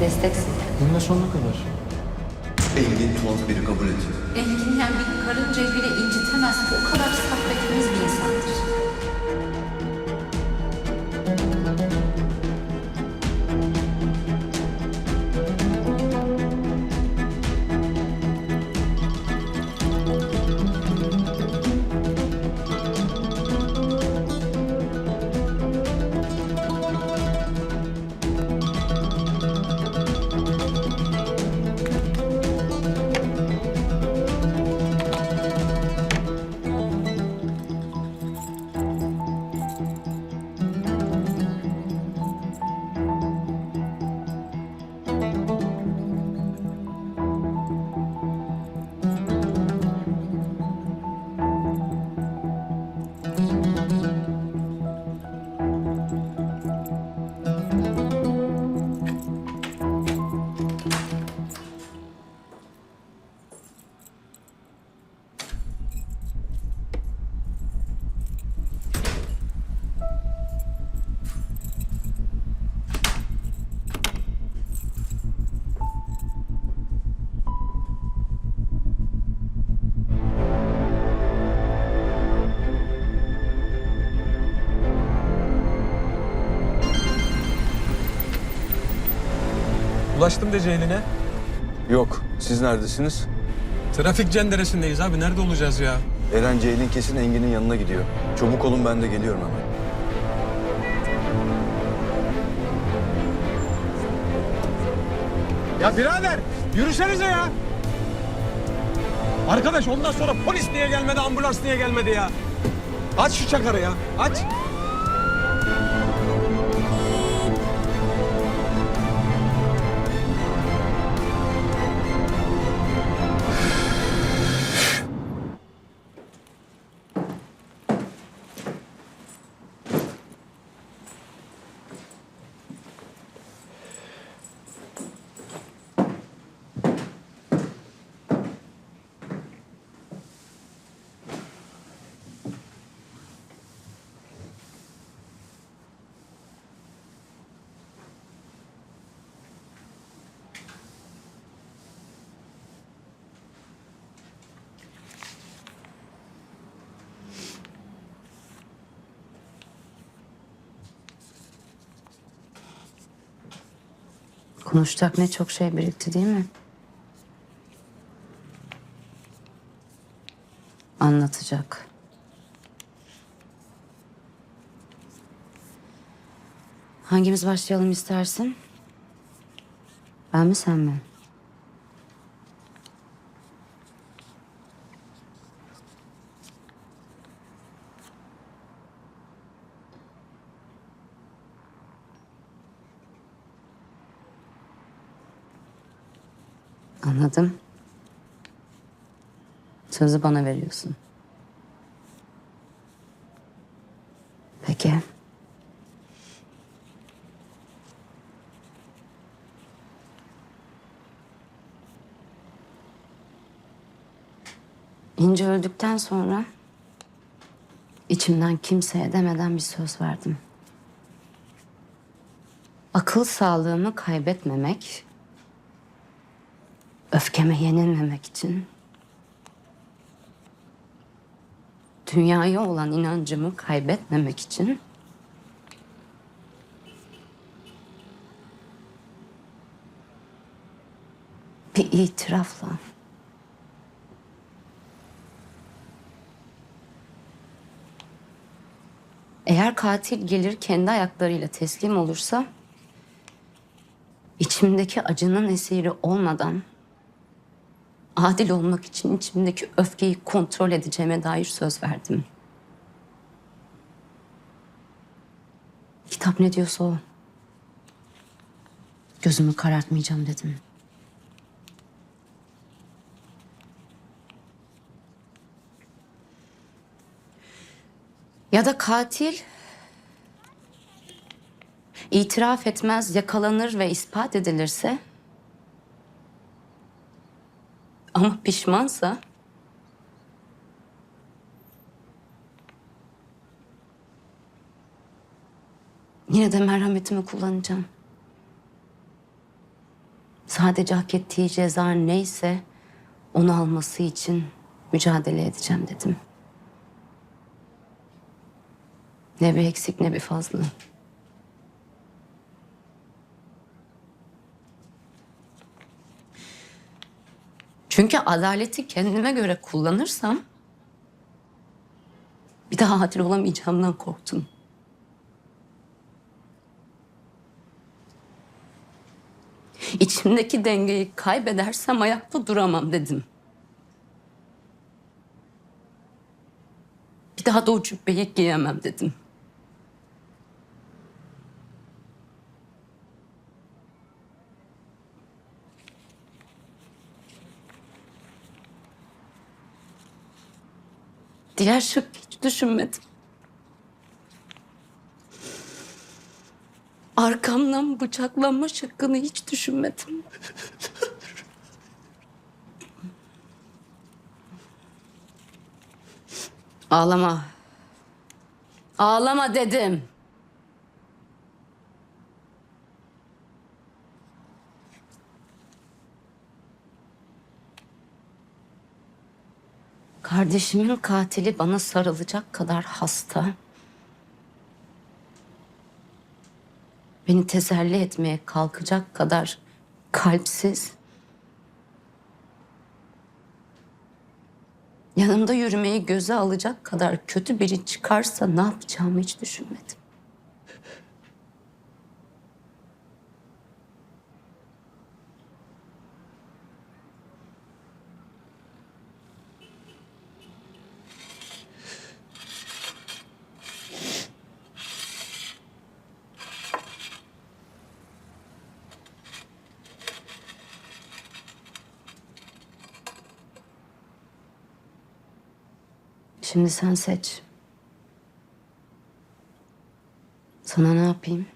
Desteksin. Dinle sonuna kadar. Engin tuhaf biri kabul et. Engin yani bir karıncayı bile incitemez. O kadar saf ve temiz bir insandır. Ulaştım de Ceylin'e. Yok. Siz neredesiniz? Trafik cenderesindeyiz abi. Nerede olacağız ya? Eren Ceylin kesin Engin'in yanına gidiyor. Çabuk olun ben de geliyorum hemen. Ya birader yürüsenize ya. Arkadaş ondan sonra polis niye gelmedi, ambulans niye gelmedi ya? Aç şu çakarı ya, aç. Konuşacak ne çok şey birikti değil mi? Anlatacak. Hangimiz başlayalım istersin? Ben mi sen mi? Anladım. Sözü bana veriyorsun. Peki. İnce öldükten sonra içimden kimseye demeden bir söz verdim. Akıl sağlığımı kaybetmemek öfkeme yenilmemek için. Dünyaya olan inancımı kaybetmemek için. Bir itirafla. Eğer katil gelir kendi ayaklarıyla teslim olursa içimdeki acının esiri olmadan adil olmak için içimdeki öfkeyi kontrol edeceğime dair söz verdim. Kitap ne diyorsa o. Gözümü karartmayacağım dedim. Ya da katil itiraf etmez, yakalanır ve ispat edilirse ama pişmansa yine de merhametimi kullanacağım. Sadece hak ettiği ceza neyse onu alması için mücadele edeceğim dedim. Ne bir eksik ne bir fazla. Çünkü adaleti kendime göre kullanırsam bir daha adil olamayacağımdan korktum. İçimdeki dengeyi kaybedersem ayakta duramam dedim. Bir daha da o cübbeyi giyemem dedim. Diğer şık hiç düşünmedim. Arkamdan bıçaklanma şıkkını hiç düşünmedim. Ağlama. Ağlama dedim. Kardeşimin katili bana sarılacak kadar hasta. Beni teselli etmeye kalkacak kadar kalpsiz. Yanımda yürümeyi göze alacak kadar kötü biri çıkarsa ne yapacağımı hiç düşünmedim. Şimdi sen seç. Sana ne yapayım?